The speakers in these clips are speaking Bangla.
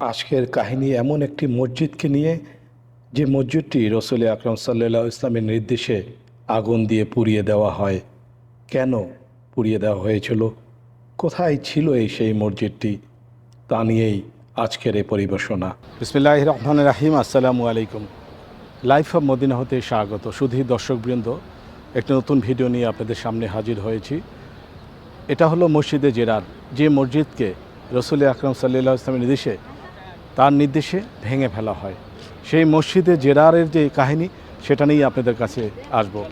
আজকের কাহিনী এমন একটি মসজিদকে নিয়ে যে মসজিদটি রসুল আকরম সাল্লাহ ইসলামের নির্দেশে আগুন দিয়ে পুড়িয়ে দেওয়া হয়। কেন পুড়িয়ে দেওয়া হয়েছিল? কোথায় ছিল এই সেই মসজিদটি? তা নিয়েই আজকের এই পরিবেশনা। বিসমিল্লাহ রহমান রাহিম, আসসালামু আলাইকুম। লাইফ অফ মদিনা হতে স্বাগত। শুধু দর্শকবৃন্দ, একটি নতুন ভিডিও নিয়ে আপনাদের সামনে হাজির হয়েছি। এটা হলো মসজিদে জেরার। যে মসজিদকে রসুল আকরম সাল্লাহ ইসলামের নির্দেশে তার নির্দেশে ভেঙে ফেলা হয়। সেই মসজিদে জেরারের যে কাহিনী, সেটা নিয়েই আপনাদের কাছে আসব।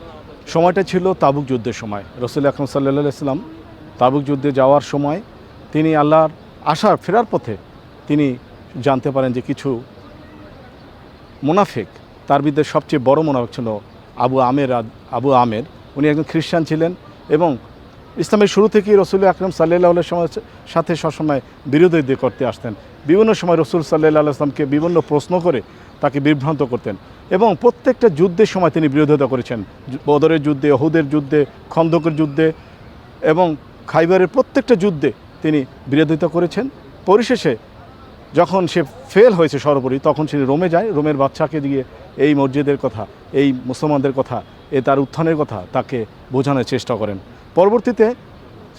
সময়টা ছিল তাবুক যুদ্ধের সময়। রসুল আকরম সাল্লাহ ইসলাম তাবুক যুদ্ধে যাওয়ার সময় তিনি আল্লাহর আসার ফেরার পথে তিনি জানতে পারেন যে কিছু মুনাফিক, তার বিরুদ্ধে সবচেয়ে বড় মুনাফিক ছিল আবু আমের আবু আমের। উনি একজন খ্রিস্টান ছিলেন এবং ইসলামের শুরু থেকেই রসুল আকরম সাল্লাহ সাথে সবসময় বিরোধিতা করতে আসতেন। বিভিন্ন সময় রসুল সাল্লাহ আসলামকে বিভিন্ন প্রশ্ন করে তাকে বিভ্রান্ত করতেন এবং প্রত্যেকটা যুদ্ধের সময় তিনি বিরোধিতা করেছেন। বদরের যুদ্ধে অহুদের যুদ্ধে, খন্দকের যুদ্ধে এবং খাইবারের প্রত্যেকটা যুদ্ধে তিনি বিরোধিতা করেছেন। পরিশেষে যখন সে ফেল হয়েছে সর্বোপরি, তখন সে রোমে যায়। রোমের বাচ্চাকে দিয়ে এই মসজিদের কথা, এই মুসলমানদের কথা, এ তার উত্থানের কথা তাকে বোঝানোর চেষ্টা করেন। পরবর্তীতে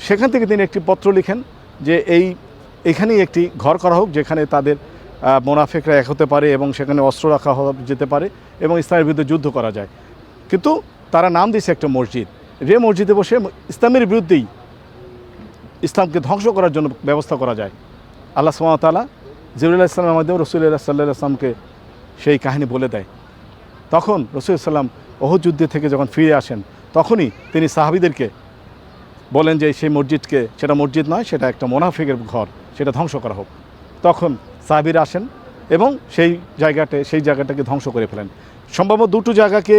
সেখান থেকে তিনি একটি পত্র লিখেন যে এই এখানেই একটি ঘর করা হোক, যেখানে তাদের মোনাফেকরা এক হতে পারে এবং সেখানে অস্ত্র রাখা যেতে পারে এবং ইসলামের বিরুদ্ধে যুদ্ধ করা যায়। কিন্তু তারা নাম দিয়েছে একটা মসজিদ। যে মসজিদে বসে ইসলামের বিরুদ্ধেই ইসলামকে ধ্বংস করার জন্য ব্যবস্থা করা যায়। আল্লাহ সুমতালা জিরুল্লাহ ইসলামের মাধ্যমে রসুল্লাহ সাল্লাহ আসলামকে সেই কাহিনী বলে দেয়। তখন রসুল অহুদ যুদ্ধে থেকে যখন ফিরে আসেন, তখনই তিনি সাহাবিদেরকে বলেন যে সেই মসজিদকে, সেটা মসজিদ নয়, সেটা একটা মোনাফিকের ঘর। সেটা ধ্বংস করা হোক। তখন সাহাবিরা আসেন এবং সেই জায়গাতে সেই জায়গাটাকে ধ্বংস করে ফেলেন। সম্ভবত দুটো জায়গাকে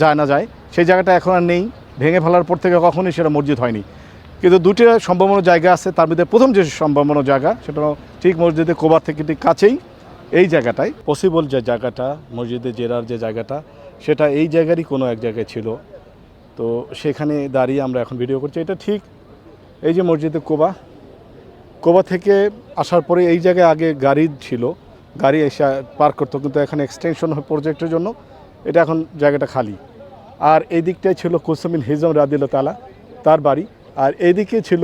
যায় না যায়, সেই জায়গাটা এখন আর নেই, ভেঙে ফেলার পর থেকে কখনোই সেটা মসজিদ হয়নি। কিন্তু দুটো সম্ভাবনা জায়গা আছে, তার মধ্যে প্রথম যে সম্ভাবনা জায়গা, সেটা ঠিক মসজিদে কোবার থেকে ঠিক কাছেই এই জায়গাটায় পসিবল যে জায়গাটা, মসজিদে জেরার যে জায়গাটা, সেটা এই জায়গারই কোনো এক জায়গায় ছিল। তো সেখানে দাঁড়িয়ে আমরা এখন ভিডিও করছি। এটা ঠিক এই যে মসজিদে কোবা কোবা থেকে আসার পরে এই জায়গায় আগে গাড়ি ছিল। গাড়ি এসে পার্ক করতো, কিন্তু এখানে এক্সটেনশন প্রজেক্টের জন্য। এটা এখন জায়গাটা খালি। আর এই দিকটাই ছিল কুসমিন হিজম রাদিল তালা তার বাড়ি। আর এইদিকে ছিল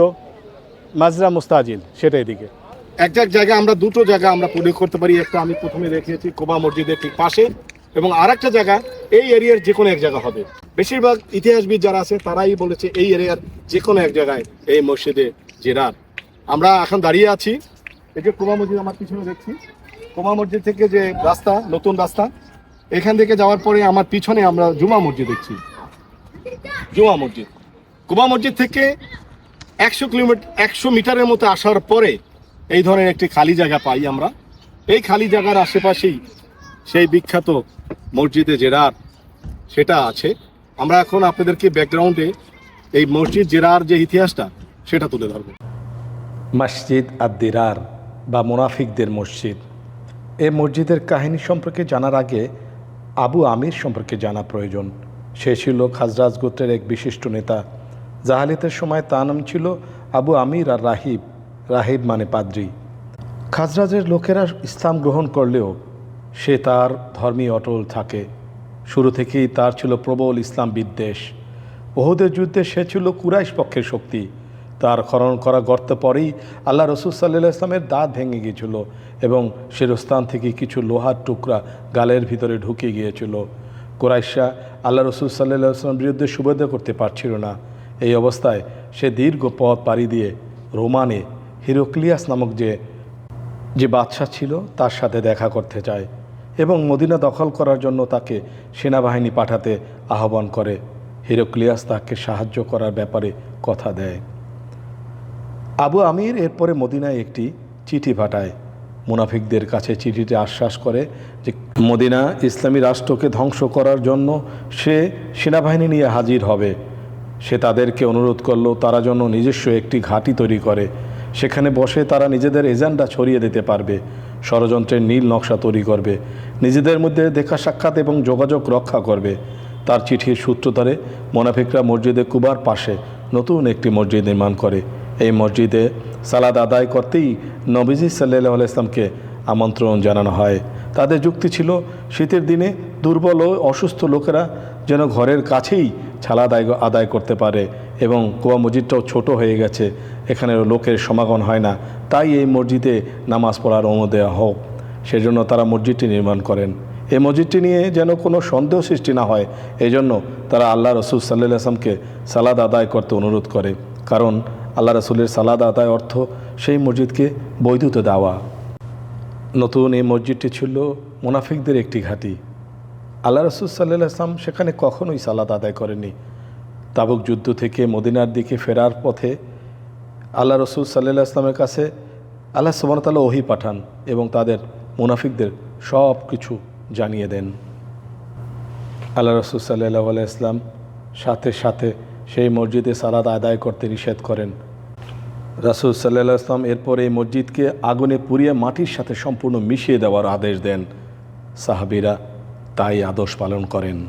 মাজরা মুস্তাজিল, সেটা এদিকে। এক এক জায়গায় আমরা, দুটো জায়গা আমরা প্রয়োগ করতে পারি। একটা আমি প্রথমে রেখেছি কোবা মসজিদের ঠিক পাশে। এবং আর একটা জায়গা, এই এরিয়ার যে কোনো এক জায়গা হবে। বেশিরভাগ ইতিহাসবিদ যারা আছে, তারাই বলেছে এই এরিয়ার যে কোনো এক জায়গায় এই মসজিদে জেরার। আমরা এখন দাঁড়িয়ে আছি। এই যে কোমা মসজিদ আমার পিছনে দেখছি। কোমা মসজিদ থেকে যে রাস্তা, নতুন রাস্তা, এখান থেকে যাওয়ার পরে আমার পিছনে আমরা জুমা মসজিদ দেখছি। জুমা মসজিদ। কুবা মসজিদ থেকে একশো কিলোমিটার একশো মিটারের মতো আসার পরে এই ধরনের একটি খালি জায়গা পাই আমরা। এই খালি জায়গার আশেপাশেই সেই বিখ্যাত মসজিদে জেরার সেটা আছে। আমরা এখন আপনাদেরকে ব্যাকগ্রাউন্ডে এই মসজিদ জেরার যে ইতিহাসটা, সেটা তুলে ধরবো। মসজিদ আদ্দিরার বা মুনাফিকদের মসজিদ। এ মসজিদের কাহিনী সম্পর্কে জানার আগে আবু আমির সম্পর্কে জানা প্রয়োজন। সে ছিল খাজরাজ গোত্রের এক বিশিষ্ট নেতা। জাহালিতের সময় তার নাম ছিল আবু আমির আর রাহিব। রাহিব মানে পাদ্রি। খাজরাজের লোকেরা ইসলাম গ্রহণ করলেও সে তার ধর্মী অটল থাকে। শুরু থেকেই তার ছিল প্রবল ইসলাম বিদ্বেষ। ওহুদের যুদ্ধে সে ছিল কুরাইশ পক্ষের শক্তি। তার খনন করা গর্তে পরেই আল্লাহ রসুল সাল্লাহ ইসলামের দাঁত ভেঙে গিয়েছিল এবং শিরস্থান থেকে কিছু লোহার টুকরা গালের ভিতরে ঢুকে গিয়েছিল। কোরাইশা আল্লাহ রসুল সাল্লাহ ইসলামের বিরুদ্ধে সুবেদা করতে পারছিল না। এই অবস্থায় সে দীর্ঘ পথ পাড়ি দিয়ে রোমানে হিরোক্লিয়াস নামক যে যে বাদশা ছিল তার সাথে দেখা করতে চায় এবং মদিনা দখল করার জন্য তাকে সেনাবাহিনী পাঠাতে আহ্বান করে। হিরোক্লিয়াস তাকে সাহায্য করার ব্যাপারে কথা দেয়। আবু আমির এরপরে মদিনায় একটি চিঠি পাঠায়। মুনাফিকদের কাছে চিঠিতে আশ্বাস করে যে, মদিনা ইসলামী রাষ্ট্রকে ধ্বংস করার জন্য সে সেনাবাহিনী নিয়ে হাজির হবে। সে তাদেরকে অনুরোধ করল তারা জন্য নিজস্ব একটি ঘাঁটি তৈরি করে। সেখানে বসে তারা নিজেদের এজেন্ডা ছড়িয়ে দিতে পারবে। ষড়যন্ত্রের নীল নকশা তৈরি করবে। নিজেদের মধ্যে দেখা সাক্ষাৎ এবং যোগাযোগ রক্ষা করবে। তার চিঠির সূত্র ধরে মোনাফিকরা মসজিদে কুবার পাশে নতুন একটি মসজিদ নির্মাণ করে। এই মসজিদে সালাদ আদায় করতেই নবীজি সাল্লাহ ইসলামকে আমন্ত্রণ জানানো হয়। তাদের যুক্তি ছিল, শীতের দিনে দুর্বল ও অসুস্থ লোকেরা যেন ঘরের কাছেই ছালা আদায় আদায় করতে পারে এবং কুয়া মসজিদটাও ছোট হয়ে গেছে এখানে লোকের সমাগম হয় না। তাই এই মসজিদে নামাজ পড়ার অনুমতি দেওয়া হোক। সেজন্য তারা মসজিদটি নির্মাণ করেন। এই মসজিদটি নিয়ে যেন কোনো সন্দেহ সৃষ্টি না হয় এই জন্য তারা আল্লাহ রসুল সাল্লাহ আসলামকে সালাদ আদায় করতে অনুরোধ করে। কারণ আল্লাহ রসুলের সালাদ আদায় অর্থ সেই মসজিদকে বৈধতা দেওয়া। নতুন এই মসজিদটি ছিল মুনাফিকদের একটি ঘাঁটি। আল্লাহ রসুল সাল্লাহ আসলাম সেখানে কখনোই সালাদ আদায় করেনি তাবুক যুদ্ধ থেকে মদিনার দিকে ফেরার পথে আল্লাহ রসুল সাল্লাহ আসলামের কাছে আল্লাহ সুবাহতাল্লাহ ওহি পাঠান এবং তাদের মুনাফিকদের সব কিছু জানিয়ে দেন। আল্লাহ রসুল সাল্লাহ আলাইসলাম সাথে সাথে সেই মসজিদে সালাদ আদায় করতে নিষেধ করেন। রাসুল সাল্লাহ আসলাম এরপর এই মসজিদকে আগুনে পুড়িয়ে মাটির সাথে সম্পূর্ণ মিশিয়ে দেওয়ার আদেশ দেন। সাহাবিরা তাই আদর্শ পালন করেন।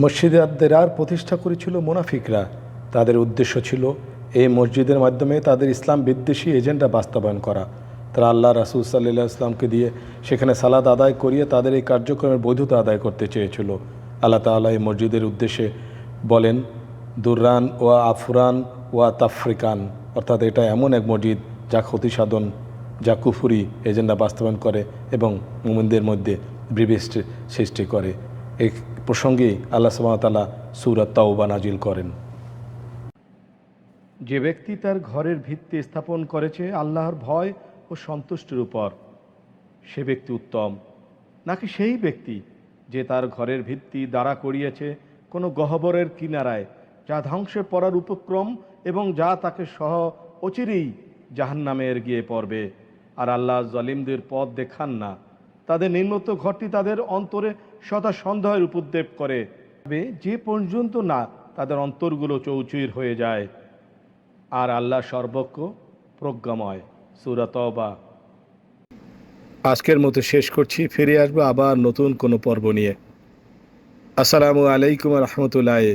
মসজিদে আর প্রতিষ্ঠা করেছিল মুনাফিকরা। তাদের উদ্দেশ্য ছিল এই মসজিদের মাধ্যমে তাদের ইসলাম বিদ্বেষী এজেন্ডা বাস্তবায়ন করা। তারা আল্লাহ রাসুল সাল্লাহ ইসলামকে দিয়ে সেখানে সালাদ আদায় করিয়ে তাদের এই কার্যক্রমের বৈধতা আদায় করতে চেয়েছিল। আল্লাহ তাআলা এই মসজিদের উদ্দেশ্যে বলেন দুররান ওয়া আফুরান ওয়া তাফরিকান। অর্থাৎ এটা এমন এক মসজিদ যা ক্ষতি সাধন, যা কুফুরি এজেন্ডা বাস্তবায়ন করে এবং মুমিনদের মধ্যে বিবেশ সৃষ্টি করে। এই প্রসঙ্গেই আল্লাহ সুবাহতাল্লাহ সুরাত তাওবা নাজিল করেন। যে ব্যক্তি তার ঘরের ভিত্তি স্থাপন করেছে আল্লাহর ভয় ও সন্তুষ্টির উপর, সে ব্যক্তি উত্তম। নাকি সেই ব্যক্তি যে তার ঘরের ভিত্তি দাঁড়া করিয়েছে কোনো গহ্বরের কিনারায় যা ধ্বংসে পড়ার উপক্রম এবং যা তাকে সহ অচিরেই জাহান্নামের গিয়ে পড়বে। আর আল্লাহ জলিমদের পথ দেখান না। তাদের নিম্নত ঘরটি তাদের অন্তরে সদা সন্দেহের উপদ্রেপ করে। যে পর্যন্ত না তাদের অন্তরগুলো চৌচির হয়ে যায়। আর আল্লাহ সর্বজ্ঞ, প্রজ্ঞাময়। সুরাতবা আজকের মতো শেষ করছি। ফিরে আসব আবার নতুন কোনো পর্ব নিয়ে। আসসালামু আলাইকুম রহমতুল্লাহ।